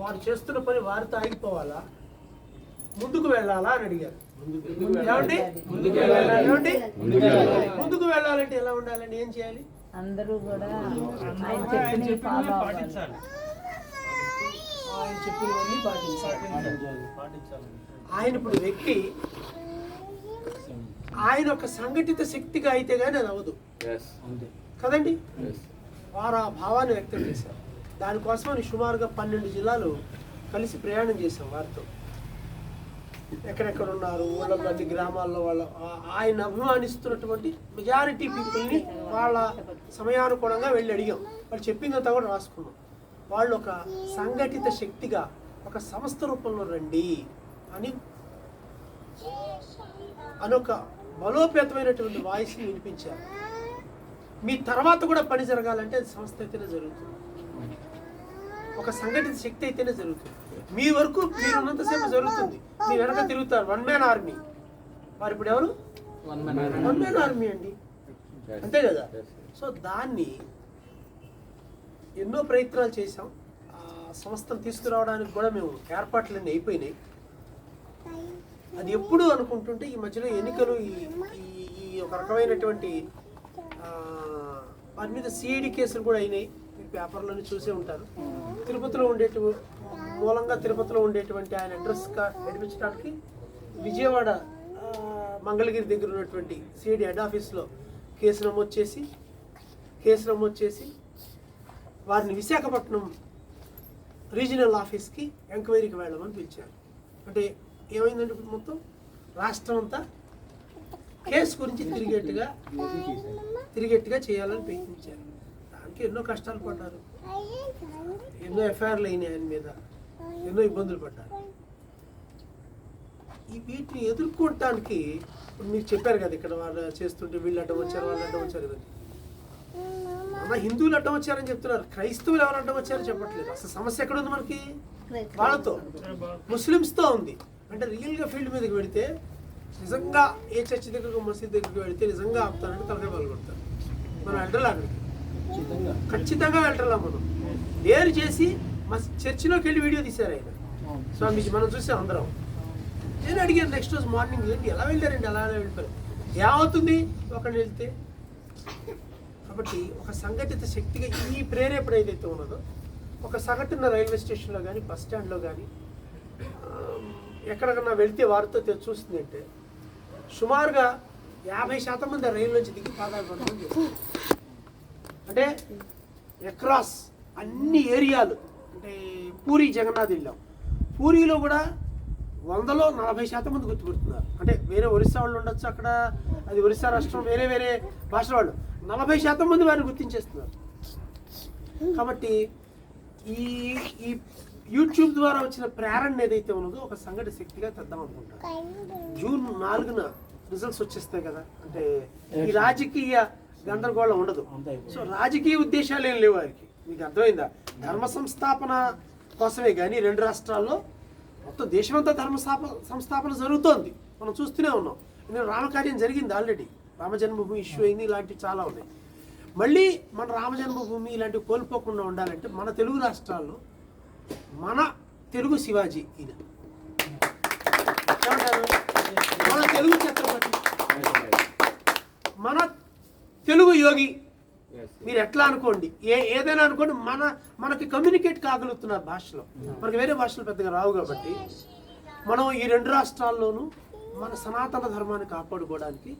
వారు చేస్తున్న పని వారితో ఆగిపోవాలా? ముందుకు వెళ్ళాలా అని అడిగారు. ఏమండి? ఏమండి? ముందుకు వెళ్ళాలంటే ఎలా ఉండాలండి? ఏం చేయాలి? అందరూ కూడా ఆయన అవ్వాలి. ఆయన చెప్పినవన్నీ పాటించాలి. ఆయన ఇప్పుడు వ్యక్తి ఆయన ఒక సంఘటిత శక్తిగా అయితే కానీ అది అవ్వదు. కదండి? వారు ఆ భావాన్ని వ్యక్తం చేశారు. దానికోసమని సుమారుగా పన్నెండు జిల్లాలు కలిసి ప్రయాణం చేశాం వారితో. ఎక్కడెక్కడ ఉన్నారు ఊళ్ళో ప్రతి గ్రామాల్లో వాళ్ళ ఆయన అభిమానిస్తున్నటువంటి మెజారిటీ పీపుల్ని వాళ్ళ సమయానుగుణంగా వెళ్ళి అడిగాం. వాళ్ళు చెప్పిందంతా కూడా రాసుకున్నాం. వాళ్ళు ఒక సంఘటిత శక్తిగా ఒక సంస్థ రూపంలో రండి అని అనొక బలోపేతమైనటువంటి వాయిస్ని వినిపించారు. మీ తర్వాత కూడా పని జరగాలంటే అది సంస్థ అయితేనే జరుగుతుంది. ఒక సంఘటిత శక్తి అయితేనే జరుగుతుంది. మీ వరకు మీరున్నంతసేపు జరుగుతుంది. మీ వెనక తిరుగుతారు. వన్ మ్యాన్ ఆర్మీ వారు ఇప్పుడు ఎవరు? వన్ మ్యాన్ ఆర్మీ అండి. అంతే కదా? సో దాన్ని ఎన్నో ప్రయత్నాలు చేశాం. ఆ సంస్థను తీసుకురావడానికి కూడా మేము ఏర్పాట్లన్నీ అయిపోయినాయి. అది ఎప్పుడు అనుకుంటుంటే ఈ మధ్యలో ఎన్నికలు ఈ ఈ- ఒక రకమైనటువంటి వారి మీద సిఐడి కేసులు కూడా అయినాయి. మీరు పేపర్లోనే చూసే ఉంటారు. తిరుపతిలో ఉండేటి మూలంగా తిరుపతిలో ఉండేటువంటి ఆయన అడ్రస్ నడిపించడానికి విజయవాడ మంగళగిరి దగ్గర ఉన్నటువంటి సిఐడి హెడ్ ఆఫీస్లో కేసు నమోదు చేసి కేసు నమోదు చేసి వారిని విశాఖపట్నం రీజనల్ ఆఫీస్కి ఎంక్వైరీకి వెళ్ళమని పిలిచారు. అంటే ఏమైందంటే ఇప్పుడు మొత్తం? రాష్ట్రం అంతా కేసు గురించి తిరిగేట్టుగా తిరిగేట్టుగా చేయాలని ప్రయత్నించారు. దానికి ఎన్నో కష్టాలు పడ్డారు. ఎన్నో ఎఫ్ఐఆర్లు అయినాయి ఆయన మీద. ఎన్నో ఇబ్బందులు పడ్డారు. ఈ వీటిని ఎదుర్కోవటానికి మీకు మీరు చెప్పారు కదా ఇక్కడ వాళ్ళు చేస్తుంటే వీళ్ళు అడ్డం వచ్చారు వాళ్ళు అడ్డం వచ్చారు ఇవన్నీ. మన హిందువులు అడ్డం వచ్చారని చెప్తున్నారు. క్రైస్తవులు ఎవరు అడ్డం వచ్చారో చెప్పట్లేదు. అసలు సమస్య ఎక్కడ ఉంది మనకి? వాళ్ళతో. ముస్లిమ్స్తో ఉంది. అంటే రియల్గా ఫీల్డ్ మీదకి వెళితే నిజంగా ఏ చర్చి దగ్గరకు మసీద్ దగ్గరికి వెళితే నిజంగా ఆపుతారంటే తలకాయ పాల్గొడతారు మనం వెళ్ళాలి అక్కడికి ఖచ్చితంగా. వెళ్ళాలా మనం డేర్ చేసి మా చర్చిలోకి వెళ్ళి వీడియో తీశారు ఆయన. స్వామీజీ మనం చూసాం అందరం. నేను అడిగాను నెక్స్ట్ రోజు మార్నింగ్ ఏంటి? ఎలా వెళ్ళారండి? ఎలా వెళ్ళిపోయారు? ఏమవుతుంది? ఒకరిని వెళ్తే. కాబట్టి ఒక సంఘటిత శక్తిగా ఈ ప్రేరేపణ ఏదైతే ఉన్నదో ఒక సగటున రైల్వే స్టేషన్లో కానీ బస్ స్టాండ్లో కానీ ఎక్కడికన్నా వెళ్తే వారితో చూస్తుంది అంటే సుమారుగా యాభై శాతం మంది రైలు నుంచి దిగి పాదాలు పడడం చేస్తారు అంటే అక్రాస్ అన్ని ఏరియాలు అంటే పూరి జగన్నాథ్ వెళ్ళాం. పూరిలో కూడా వందలో నలభై శాతం మంది గుర్తుపెడుతున్నారు. అంటే వేరే ఒరిస్సా వాళ్ళు ఉండొచ్చు అక్కడ అది ఒరిస్సా రాష్ట్రం వేరే వేరే భాషల వాళ్ళు. నలభై శాతం మంది వారిని గుర్తించేస్తున్నారు. కాబట్టి ఈ ఈ యూట్యూబ్ ద్వారా వచ్చిన ప్రేరణ ఏదైతే ఉన్నదో ఒక సంఘటి శక్తిగా తెద్దాం అనుకుంటాను జూన్ నాలుగున రిజల్ట్స్ వచ్చేస్తాయి కదా. అంటే ఈ రాజకీయ గందరగోళం ఉండదు. సో రాజకీయ ఉద్దేశాలు ఏం లేవు వారికి. మీకు అర్థమైందా? ధర్మ సంస్థాపన కోసమే కానీ రెండు రాష్ట్రాల్లో మొత్తం దేశమంతా ధర్మ స్థాప సంస్థాపన జరుగుతోంది. మనం చూస్తూనే ఉన్నాం. నేను రామకార్యం జరిగింది ఆల్రెడీ. రామ జన్మభూమి ఇష్యూ అయింది ఇలాంటివి చాలా ఉన్నాయి. మళ్ళీ మన రామ జన్మభూమి ఇలాంటివి కోల్పోకుండా ఉండాలంటే మన తెలుగు రాష్ట్రాల్లో మన తెలుగు శివాజీ ఈయన? మన తెలుగు ఛత్రపతి. మన తెలుగు యోగి. మీరు ఎట్లా అనుకోండి? ఏ ఏదైనా అనుకోండి మన మనకి కమ్యూనికేట్ కాగలుగుతున్నారు భాషలో. మనకి వేరే భాషలు పెద్దగా రావు కాబట్టి మనం ఈ రెండు రాష్ట్రాల్లోనూ మన సనాతన ధర్మాన్ని కాపాడుకోవడానికి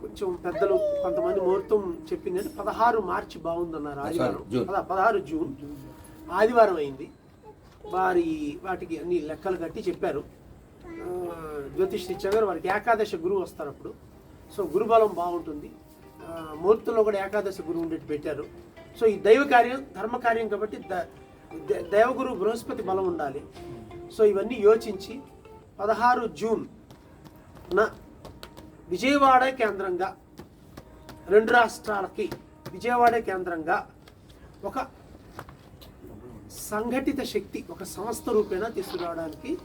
కొంచెం పెద్దలు కొంతమంది ముహూర్తం చెప్పిందంటే పదహారు మార్చి బాగుందన్నారు ఆదివారం. పదహారు జూన్. ఆదివారం అయింది. వారి వాటికి అన్ని లెక్కలు కట్టి చెప్పారు. జ్యోతిష్ గారు వారికి ఏకాదశ గురువు వస్తారు అప్పుడు. సో గురుబలం బాగుంటుంది. ముహూర్తంలో కూడా ఏకాదశి గురువు ఉండేట్టు పెట్టారు. సో ఈ దైవ కార్యం ధర్మ కార్యం కాబట్టి ద- దేవగురు బృహస్పతి బలం ఉండాలి. సో ఇవన్నీ యోచించి పదహారు జూన్ నా విజయవాడ కేంద్రంగా రెండు రాష్ట్రాలకి విజయవాడ కేంద్రంగా ఒక సంఘటిత శక్తి ఒక సంస్థ రూపేణా తీసుకురావడానికి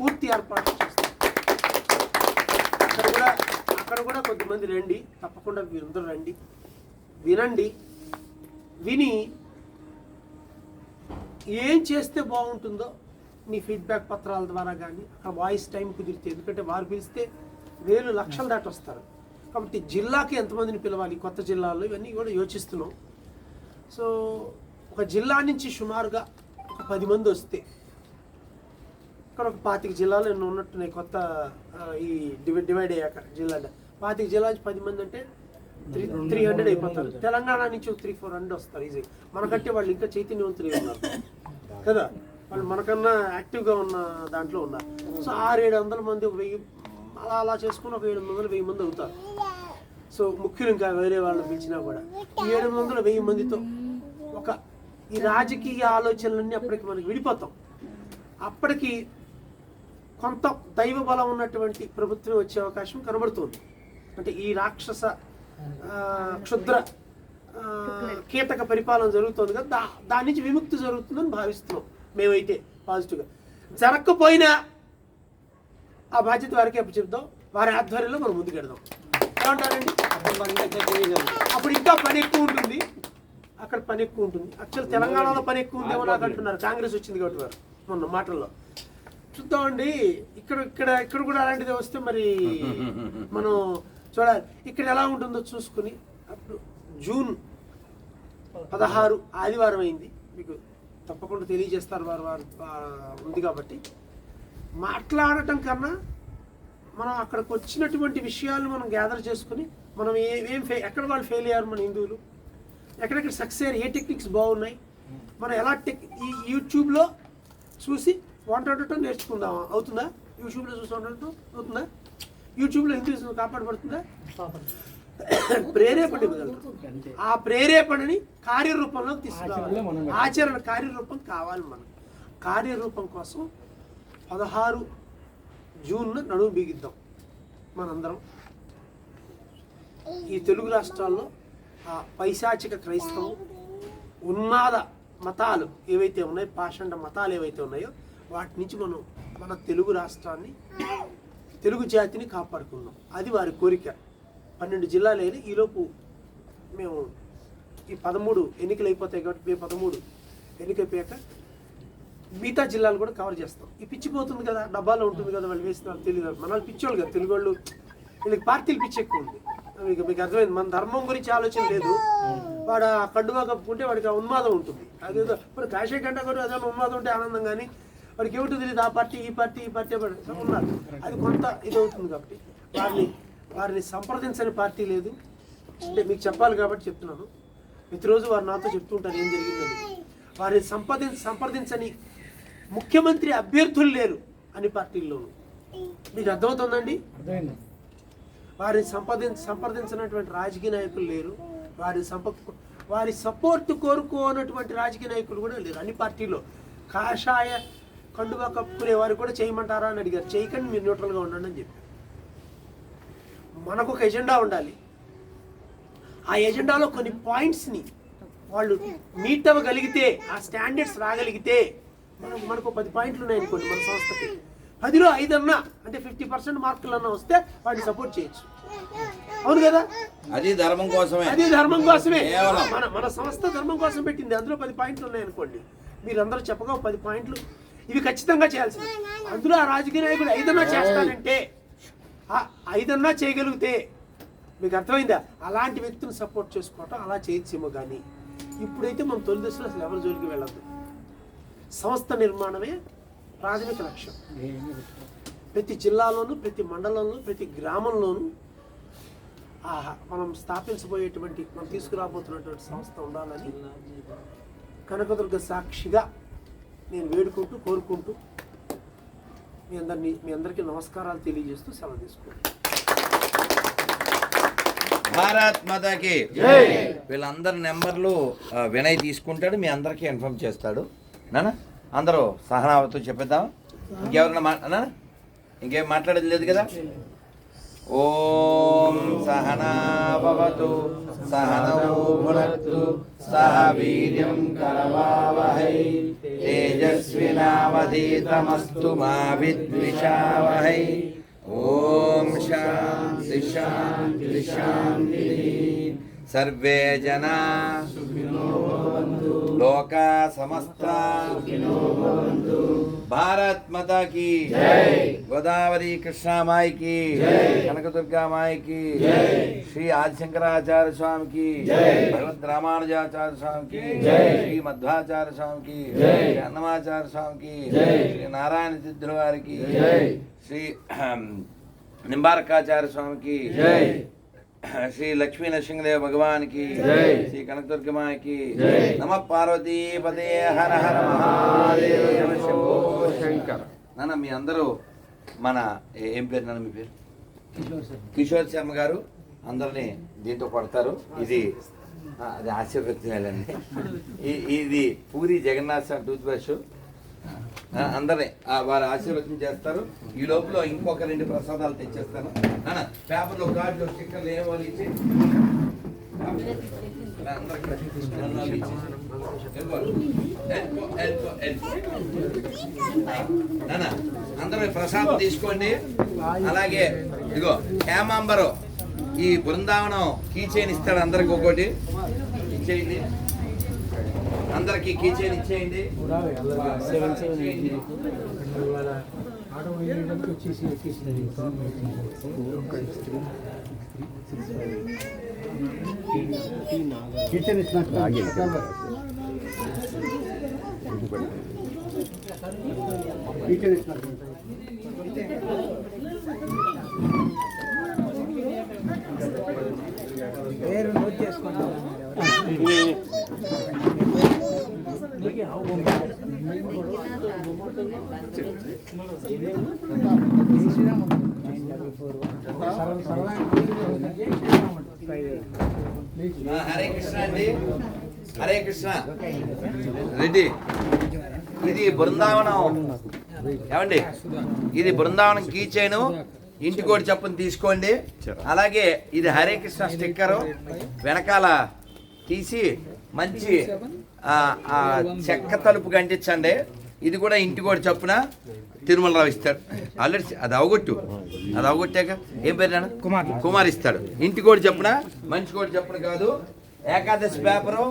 పూర్తి ఏర్పాట్లు చేస్తారు. అక్కడ కూడా కొద్దిమంది రండి. తప్పకుండా మీరందరూ రండి. వినండి. విని ఏం చేస్తే బాగుంటుందో మీ ఫీడ్బ్యాక్ పత్రాల ద్వారా కానీ అక్కడ వాయిస్ టైం కుదిరితే ఎందుకంటే వారు పిలిస్తే వేలు లక్షలు దాటి వస్తారు. కాబట్టి జిల్లాకి ఎంతమందిని పిలవాలి? కొత్త జిల్లాల్లో ఇవన్నీ కూడా యోచిస్తున్నాం. సో ఒక జిల్లా నుంచి సుమారుగా ఒక పది మంది వస్తే ఇక్కడ ఒక పాతిక జిల్లాలు ఎన్నో ఉన్నట్టున్నాయి కొత్త ఈ డివైడ్ డివైడ్ అయ్యాక జిల్లాలో. పాతిక జిల్లా నుంచి పది మంది అంటే త్రీ త్రీ హండ్రెడ్ అయిపోతారు. తెలంగాణ నుంచి త్రీ ఫోర్ హండ్రెడ్ వస్తారు ఈజీ మనకంటే వాళ్ళు ఇంకా చైతన్యవంతులు ఉన్నారు కదా? వాళ్ళు మనకన్నా యాక్టివ్గా ఉన్న దాంట్లో ఉన్నారు. సో ఆరు ఏడు వందల మంది ఒక వెయ్యి అలా అలా చేసుకుని ఒక ఏడు వందలు వెయ్యి మంది అవుతారు. సో ముఖ్యులు ఇంకా వేరే వాళ్ళని పిలిచినా కూడా ఈ ఏడు వందల వెయ్యి మందితో ఒక ఈ రాజకీయ ఆలోచనలన్నీ అప్పటికి మనకి విడిపోతాం. అప్పటికి కొంత దైవ బలం ఉన్నటువంటి ప్రభుత్వం వచ్చే అవకాశం కనబడుతుంది. అంటే ఈ రాక్షస క్షుద్ర ఆ, కీటక పరిపాలన జరుగుతుంది కదా దా దాని నుంచి విముక్తి జరుగుతుందని భావిస్తున్నాం మేమైతే పాజిటివ్గా. జరగకపోయినా ఆ బాధ్యత వారికి అప్పు చెప్దాం. వారి ఆధ్వర్యంలో మనం ముందుకెడదాం ఏమంటారండి? అప్పుడు ఇంకా పని ఎక్కువ ఉంటుంది. అక్కడ పని ఎక్కువ ఉంటుంది. యాక్చువల్ తెలంగాణలో పని ఎక్కువ ఉందేమో నాకు అంటున్నారు. కాంగ్రెస్ వచ్చింది కాబట్టి వారు. మొన్న మాటల్లో. చూద్దామండి. ఇక్కడ ఇక్కడ ఇక్కడ కూడా అలాంటిది వస్తే మరి మనం చూడాలి ఇక్కడ ఎలా ఉంటుందో చూసుకుని అప్పుడు జూన్ పదహారు ఆదివారం అయింది. మీకు తప్పకుండా తెలియజేస్తారు వారు వారు ఉంది కాబట్టి. మాట్లాడటం కన్నా మనం అక్కడికి వచ్చినటువంటి విషయాలు మనం గ్యాదర్ చేసుకుని మనం ఏ ఏం ఫెయి ఎక్కడ వాళ్ళు ఫెయిల్ అయ్యారు మన హిందువులు? ఎక్కడెక్కడ సక్సెస్ అయ్యారు ఏ టెక్నిక్స్ బాగున్నాయి? మనం ఎలా టెక్ ఈ యూట్యూబ్లో చూసి వంట వండటం నేర్చుకుందామా? అవుతుందా? యూట్యూబ్లో చూసి వండటం అవుతుందా? యూట్యూబ్లో హిందూయిజం కాపాడబడుతుందా? ప్రేరేపణ ఆ ప్రేరేపణని కార్యరూపంలోకి తీసుకురావాలి. ఆచరణ కార్యరూపం కావాలి మనం కార్యరూపం కోసం పదహారు జూన్న నడుము బిగిద్దాం మనందరం. ఈ తెలుగు రాష్ట్రాల్లో ఆ పైశాచిక క్రైస్తవం ఉన్మాద మతాలు ఏవైతే ఉన్నాయో పాషండ మతాలు ఏవైతే ఉన్నాయో వాటి నుంచి మనం మన తెలుగు రాష్ట్రాన్ని తెలుగు జాతిని కాపాడుకున్నాం అది వారి కోరిక. పన్నెండు జిల్లాలు ఈలోపు మేము ఈ పదమూడు ఎన్నికలు అయిపోతాయి కాబట్టి మే పదమూడు ఎన్నికైపోయాక మిగతా జిల్లాలు కూడా కవర్ చేస్తాం. ఈ పిచ్చిపోతుంది కదా డబ్బాలో ఉంటుంది కదా వాళ్ళు వేస్తున్నారు తెలియదు మన వాళ్ళు పిచ్చోళ్ళు కదా తెలుగు వాళ్ళు వీళ్ళకి పార్టీలు పిచ్చి ఎక్కువ ఉంది. మీకు మీకు అర్థమైంది? మన ధర్మం గురించి ఆలోచన లేదు. వాడు ఆ కండువా కప్పుకుంటే వాడికి ఆ ఉన్మాదం ఉంటుంది. అదేదో ఇప్పుడు కాశీ గంట కూడా అదే ఉన్మాదం ఉంటే ఆనందం కానీ వాడికి ఏమిటో తెలియదు ఆ పార్టీ ఈ పార్టీ ఈ పార్టీ ఉన్నారు. అది కొంత ఇది అవుతుంది కాబట్టి వారిని వారిని సంప్రదించని పార్టీ లేదు. అంటే మీకు చెప్పాలి కాబట్టి చెప్తున్నాను. ప్రతిరోజు వారు నాతో చెప్తుంటారు ఏం జరిగిందని. వారిని సంప్రదించ సంప్రదించని ముఖ్యమంత్రి అభ్యర్థులు లేరు అన్ని పార్టీల్లోనూ. మీకు అర్థమవుతుందండి? వారిని సంప్రదించ సంప్రదించినటువంటి రాజకీయ నాయకులు లేరు. వారి సంప వారి సపోర్ట్ కోరుకోనటువంటి రాజకీయ నాయకులు కూడా లేరు అన్ని పార్టీల్లో. కాషాయ కండువా కప్పుకునే వారు కూడా చేయమంటారా అని అడిగారు. చేయకండి మీరు న్యూట్రల్గా ఉండండి అని చెప్పి మనకు ఒక ఎజెండా ఉండాలి. ఆ ఎజెండాలో కొన్ని పాయింట్స్ని వాళ్ళు మీట్ అవ్వగలిగితే ఆ స్టాండర్డ్స్ రాగలిగితే మనకు మనకు పది పాయింట్లు ఉన్నాయనుకోండి మన సంస్థకి. పదిలో ఐదన్నా అంటే ఫిఫ్టీ పర్సెంట్ మార్కులన్నా వస్తే వాడిని సపోర్ట్ చేయొచ్చు. అవును కదా? అది ధర్మం కోసమే. అది ధర్మం కోసమే. మన మన సంస్థ ధర్మం కోసం పెట్టింది. అందులో పది పాయింట్లు ఉన్నాయనుకోండి. మీరందరూ చెప్పగా పది పాయింట్లు ఇవి ఖచ్చితంగా చేయాల్సింది. అందులో ఆ రాజకీయ నాయకుడు ఐదన్నా చేస్తానంటే ఐదన్నా చేయగలిగితే మీకు అర్థమైందా? అలాంటి వ్యక్తిని సపోర్ట్ చేసుకోవటం అలా చేయొచ్చేమో కానీ ఇప్పుడైతే మనం తొలి దశలో అసలు ఎవరి జోలికి వెళ్ళద్దు. సంస్థ నిర్మాణమే ప్రాథమిక లక్ష్యం. ప్రతి జిల్లాలోనూ ప్రతి మండలంలో ప్రతి గ్రామంలోనూ మనం స్థాపించబోయేటువంటి మనం తీసుకురాబోతున్నటువంటి సంస్థ ఉండాలని కనకదుర్గ సాక్షిగా నేను వేడుకుంటూ కోరుకుంటూ మీ అందరినీ మీ అందరికీ నమస్కారాలు తెలియజేస్తూ సెలవు తీసుకుంటాను భారత్ మాతాకి వీళ్ళందరి నెంబర్లు వినయ్ తీసుకుంటాడు మీ అందరికీ ఇన్ఫార్మ్ చేస్తాడు. నాన్న అందరూ సహనావతో చెప్పేద్దాం ఇంకెవరన్నా మా నాన్న ఇంకేం మాట్లాడేది లేదు కదా? ఓం సహనాభవతు సహనౌ భునత్తు సహ వీర్యం కరవావహై. తేజస్వినావధీతమస్తు మా విద్విషావహై ఓం శాంతి శాంతి శాంతి సర్వే జనా లోకా సమస్త. భారత్ మాతా की గోదావరి కృష్ణామాయికి కనకదుర్గా మాయికి శ్రీ ఆదిశంకరాచార్య స్వామికి భగవద్ రామానుజాచార్య స్వామికి శ్రీ మధ్వాచార్య స్వామికి శ్రీ అన్నమాచార్య స్వామికి శ్రీ నారాయణ సిద్ధుల వారికి శ్రీ నింబారకాచార్య స్వామికి శ్రీ లక్ష్మీ నరసింహదేవ భగవానికి శ్రీ కనకదుర్గమాకి నమ పార్వతీ పదే హర హర మహాదేవ శంకర్. నాన్న మీ అందరూ మన ఏ- పేరు నాన్న మీ పేరు? కిషోర్ శర్మ. గారు అందరినీ దీంతో కొడతారు ఇది అది ఆశీర్వదించాలండి ఇది Puri Jagannath sir tooth brush అందరినీ వారు ఆశీర్వచనం చేస్తారు. ఈ లోపల ఇంకొక రెండు ప్రసాదాలు తెచ్చేస్తాను. నాన్న పేపర్లో కార్డులు స్టిక్కర్లు ఏం వాళ్ళు ఇచ్చి? అందరూ ప్రసాదం తీసుకోండి. అలాగే ఇదిగో హేమాంబరు. ఈ బృందావనం కీచైన్ ఇస్తాడు అందరికి ఒకటి ఇచ్చేయండి. అందరికి కీచైన్ ఇచ్చేయండి. సెవెన్ సెవెన్ కిచెన్ కిచెన్ పేరు నోట్ చేసుకుంటాం హరే కృష్ణ అండి. హరే కృష్ణ. రెడ్డి ఇది బృందావనం. ఏమండి? ఇది బృందావనం కీచైను ఇంటికోటి చప్పుని తీసుకోండి. అలాగే ఇది హరే కృష్ణ స్టిక్కరు. వెనకాల తీసి మంచి చెక్క తలుపు కంటించండి. ఇది కూడా ఇంటికోటి చప్పున తిరుమలరావు ఇస్తాడు ఆల్రెడీ అది అవగొట్టు. అది అవగొట్టాక ఏం పేరు నాన్న? కుమార్. కుమార్ ఇస్తాడు. ఇంటి కోటి చెప్పున మంచి కోటి చెప్పున కాదు. ఏకాదశి పేపరు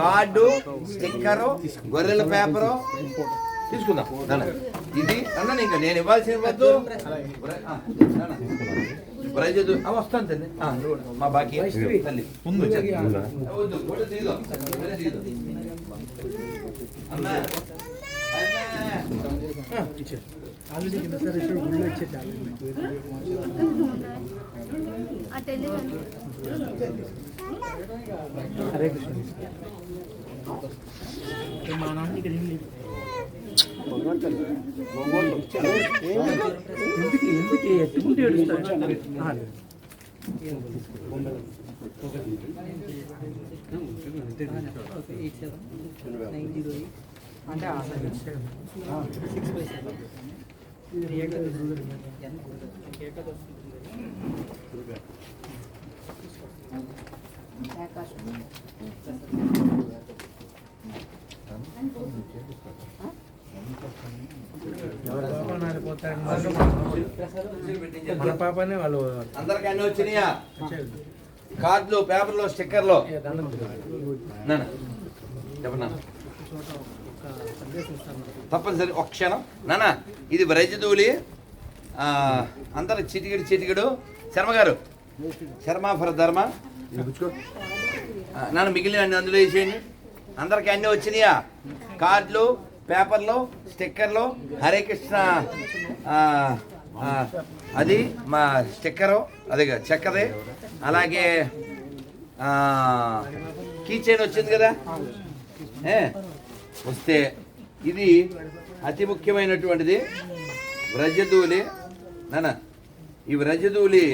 కార్డు స్టిక్కరు గొర్రెల పేపరు. తీసుకుందాం. ఇది అన్న ఇంకా నేను ఇవ్వాల్సిన. బ్రజదు ఆ, వస్తాను తల్లి. కూడా. మా బాకీ. తల్లి. ముందు వద్దు ఫోటో తీయదు ఫోటో తీయదు. అమ్మా అమ్మా ఆల్రెడీ కింద సార్ ఇక్కడ గుళ్ళు వచ్చేది హరే కృష్ణ మా నాన్న ఇక్కడ ఏం లేదు ఎందుకు ఎందుకు ఎత్తుకుంటే ఏడుస్తాడు ఆ, లేదు. అంటే ఆ సిక్స్ బై సెవెన్ ఏకాదశి మన పాపనే వాళ్ళు అందరికి అన్నీ వచ్చినాయా? కార్డులు పేపర్లు స్టిక్కర్లు? చెప్పనా తప్పనిసరి ఒక క్షణం. నాన్న ఇది వ్రజదూలి ఆ, అందరు చిటికిడు చిటికిడు. శర్మ గారు శర్మ ఫర్ ధర్మ. నాన్న మిగిలిన అన్ని అందులో వేసేయండి. అందరికి అన్నీ వచ్చినాయా? కార్డులు పేపర్లో స్టిక్కర్లో హరే కృష్ణ అది మా స్టిక్కరు అది చెక్కది. అలాగే కీ చైన్ వచ్చింది కదా? వస్తే ఇది అతి ముఖ్యమైనటువంటిది. వ్రజధూలి నాన్న ఈ వ్రజధూలి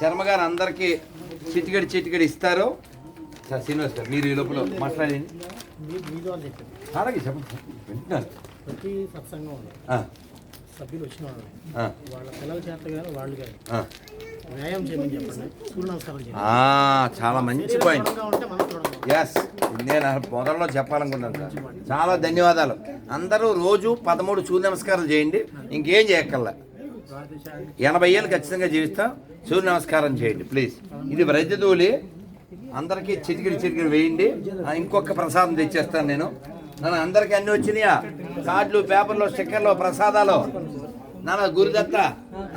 శర్మగారు అందరికీ చిటికడి చిటికడి ఇస్తారు. సార్ శ్రీనివాస్ గారు మీరు ఈ లోపల మాట్లాడండి. అలాగే చెప్పండి. వింటున్నాను ప్రతి సత్సంగం ఉంది సభ్యులు వచ్చిన వాళ్ళు. పిల్లల చేత కానీ వాళ్ళు కానీ ఆ. వ్యాయామం చేయమని చెప్పండి. సూర్య నమస్కారం చేయండి. ఆ, చాలా మంచి పాయింట్. ఎస్ నేను మొదల్లో చెప్పాలనుకున్నాను సార్. చాలా ధన్యవాదాలు. అందరూ రోజు పదమూడు సూర్య నమస్కారాలు చేయండి. ఇంకేం చేయక్కర్లా. ద్వాదశాది ఎనభై ఏళ్ళు ఖచ్చితంగా జీవిస్తాం. సూర్య నమస్కారం చేయండి ప్లీజ్ ఇది వ్రజదూలి అందరికీ చిటికిడి చిటికిడి వేయండి. ఇంకొక ప్రసాదం తెచ్చేస్తాను నేను. నన్ను అందరికీ అన్ని వచ్చినాయా? కార్డులు పేపర్లు స్టిక్కర్లు ప్రసాదాలు. నాన్న గురుదత్త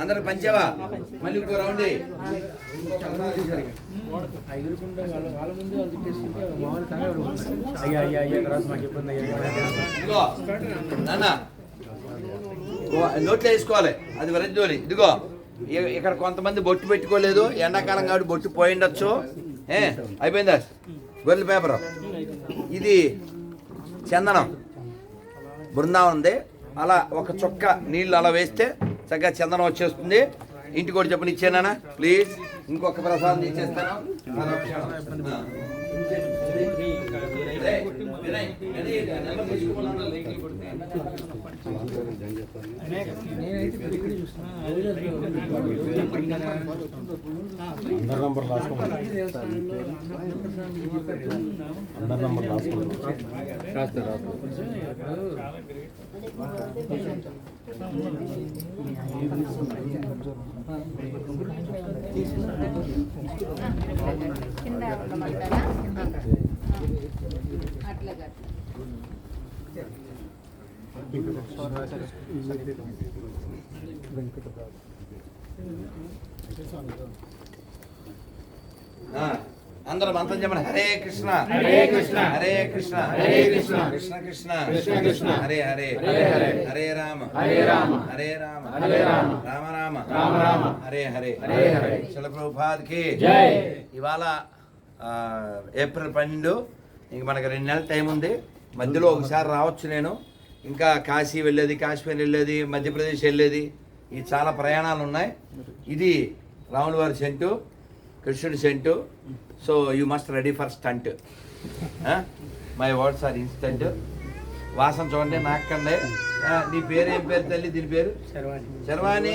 అందరికి పంచావా? మళ్ళీ ఇంకో రౌండ్ నాన్న నోట్లో వేసుకోవాలి. అది వరద్దోలి ఇదిగో ఇక్కడ కొంతమంది బొట్టు పెట్టుకోలేదు. ఎండాకాలం కాబట్టి బొట్టు పోయిండొచ్చు ఏ అయిపోయిందా? గొర్రెల పేపర్. ఇది చందనం. బృందావనం ఉంది. అలా ఒక చుక్క నీళ్ళు అలా వేస్తే చక్కగా చందనం వచ్చేస్తుంది. ఇంటికి కూడా చెప్పని ఇచ్చానా ప్లీజ్. ఇంకొక ప్రసాదం ఇచ్చేస్తాను. అదొక అందరి నంబర్ అందరి నంబర్ రాసుకోండి. రాస్తే కింద ఉండమంటారా అట్లాగా ఆ, అందరూ మంత్రం చెప్పండి హరే కృష్ణ హరే కృష్ణ. హరే కృష్ణ హరే కృష్ణ. కృష్ణ కృష్ణ కృష్ణ కృష్ణ. హరే హరే హరే హరే. హరే రామ హరే రామ. హరే రామ హరే రామ. రామ రామ రామ రామ. హరే హరే హరే హరే. శిల ప్రభుపాద్కి జై. ఇవాళ ఏప్రిల్ పన్నెండు ఇంక మనకి రెండు నెలల టైం ఉంది మధ్యలో ఒకసారి రావచ్చు నేను ఇంకా కాశీ వెళ్ళేది కాశ్మీర్ వెళ్ళేది మధ్యప్రదేశ్ వెళ్ళేది ఈ చాలా ప్రయాణాలు ఉన్నాయి ఇది రాముల వారి సెంటు కృష్ణుడి scent so you must ready for stunt my words are instant వాసన చూడండి నాకండి. నీ పేరు ఏం పేరు తల్లి? దీని పేరు? శర్వాణి.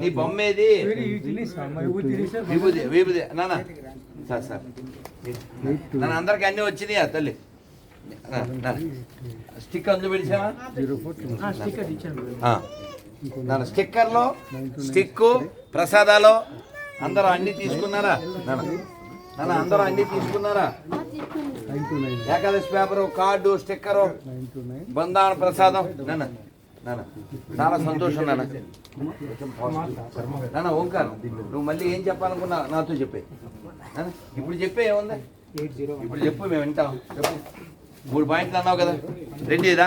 నీ బొమ్మ ఏది విభూది విభూది. నాన్న సార్ సార్. నన్ను అందరికి అన్నీ వచ్చినాయా తల్లి. స్టిక్ అందులో పెడిచావా. నాన్న స్టిక్కర్లో స్టిక్కు ప్రసాదాలు అందరూ అన్ని తీసుకున్నారా? నాన్న నాన్న అందరూ అన్ని తీసుకున్నారా? ఏకాదశి పేపరు కార్డు స్టిక్కరు బంధాన ప్రసాదం. నాన్న నాన్న చాలా సంతోషం నాన్న. నాన్న ఓంకార్ నువ్వు మళ్ళీ ఏం చెప్పాలనుకున్నా నాతో చెప్పే. ఇప్పుడు చెప్పే ఏముంది? ఇప్పుడు చెప్పు మేము వింటాం. చెప్పు. మూడు పాయింట్లు అన్నావు కదా. రెండేదా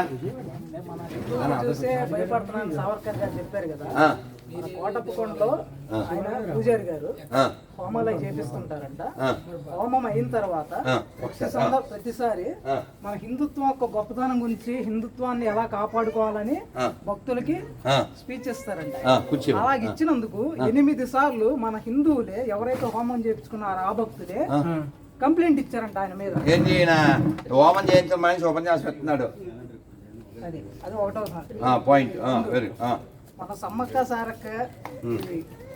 చెప్పారు కదా. మన కోటప్పకొండలో. ఆయన పూజారి గారు హోమాలు అవి చేపిస్తుంటారంట. హోమం అయిన తర్వాత ప్రతిసారి. మన హిందుత్వం యొక్క గొప్పతనం గురించి హిందుత్వాన్ని ఎలా కాపాడుకోవాలని. భక్తులకి స్పీచ్ ఇస్తారంట ఆ. ఇచ్చినందుకు ఎనిమిది సార్లు మన హిందువులే ఎవరైతే హోమం చేపించుకున్నారో ఆ భక్తులే. కంప్లైంట్ ఇచ్చారంట ఆయన మీద ఏంటి చేయించిన మనిషి ఓపెన్ చేసి పెడుతున్నాడు అది అది ఒకటో. పాయింట్ వెరీ మన సమ్మక్క సారక్క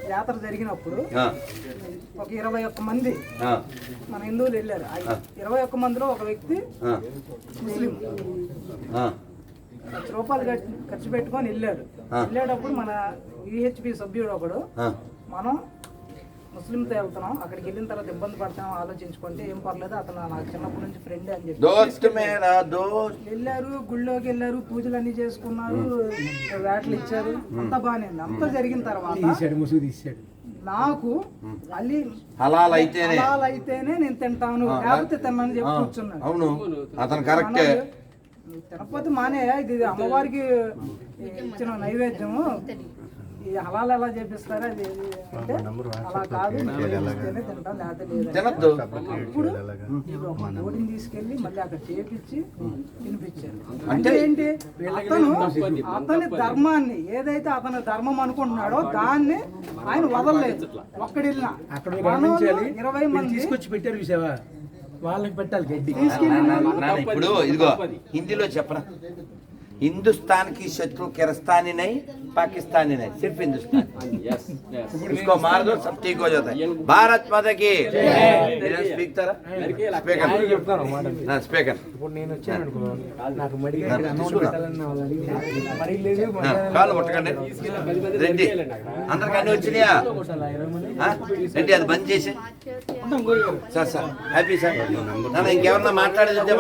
జాతర జరిగినప్పుడు ఒక ఇరవై ఒక్క మంది మన హిందువులు వెళ్ళారు. ఇరవై ఒక్క మందిలో ఒక వ్యక్తి ముస్లిం. లక్ష రూపాయలు ఖర్చు- పెట్టుకొని వెళ్ళాడు. వెళ్ళేటప్పుడు మన విహెచ్పి సభ్యుడు ఒకడు మనం ముస్లింతో వెళ్తున్నాం. అక్కడికి వెళ్ళిన తర్వాత ఇబ్బంది పడతాం ఆలోచించుకుంటే ఏం పర్లేదు అతను నాకు చిన్నప్పటి నుంచి ఫ్రెండ్ అని చెప్పి. వెళ్ళారు గుళ్ళోకి వెళ్ళారు పూజలు అన్ని చేసుకున్నారు వేటలు ఇచ్చారు అంతా బాగానే అంతా జరిగిన తర్వాత నాకు మళ్ళీ హలాల్ అయితేనే హలాల్ అయితేనే నేను తింటాను లేకపోతే తిన్నాను చెప్పి కూర్చున్నాను అవును. అతను కరెక్టే. తినకపోతే మానే ఇది అమ్మవారికి ఇచ్చిన నైవేద్యము. ఈ హలాలు ఎలా చేపిస్తారో అది అంటే అలా కాదు తింటాం లేకపోతే ఇప్పుడు తీసుకెళ్ళి మళ్ళీ అక్కడ చేపించి తినిపించారు. అంటే ఏంటి? అతను అతని ధర్మాన్ని ఏదైతే అతని ధర్మం అనుకుంటున్నాడో దాన్ని ఆయన వదలలేదు. ఒక్కడిల్లా. అక్కడ ఇరవై మంది తీసుకొచ్చి పెట్టారు చూసావా? వాళ్ళకి పెట్టాలి గడ్డి. ఇప్పుడు ఇదిగో హిందీలో చెప్పరా हिंदुस्तान की शत्रु किरस्तानी नहीं पाकिस्तानी नहीं सिर्फ हिंदुस्तान इसको मार दो सब ठीक हो जाता है भारत माता की स्पीक तरह చెప్తాను మాట ना स्पीकर ఇప్పుడు నేను వచ్చాను అనుకో నాకు మడి నా అన్నం తీసుకురా. పెట్టాలని వాళ్ళు అడిగితే మడి లేదు ఆ, కాళ్ళు ముట్టకండి రెడ్డి అందరికి అన్ని వచ్చినాయా అలా ఇరవై మంది ఆ? రెడ్డి అది బంద్ చేసి సార్ సార్ హ్యాపీ సార్ నాన్న ఇంకెవరన్నా మాట్లాడేది ఉంటే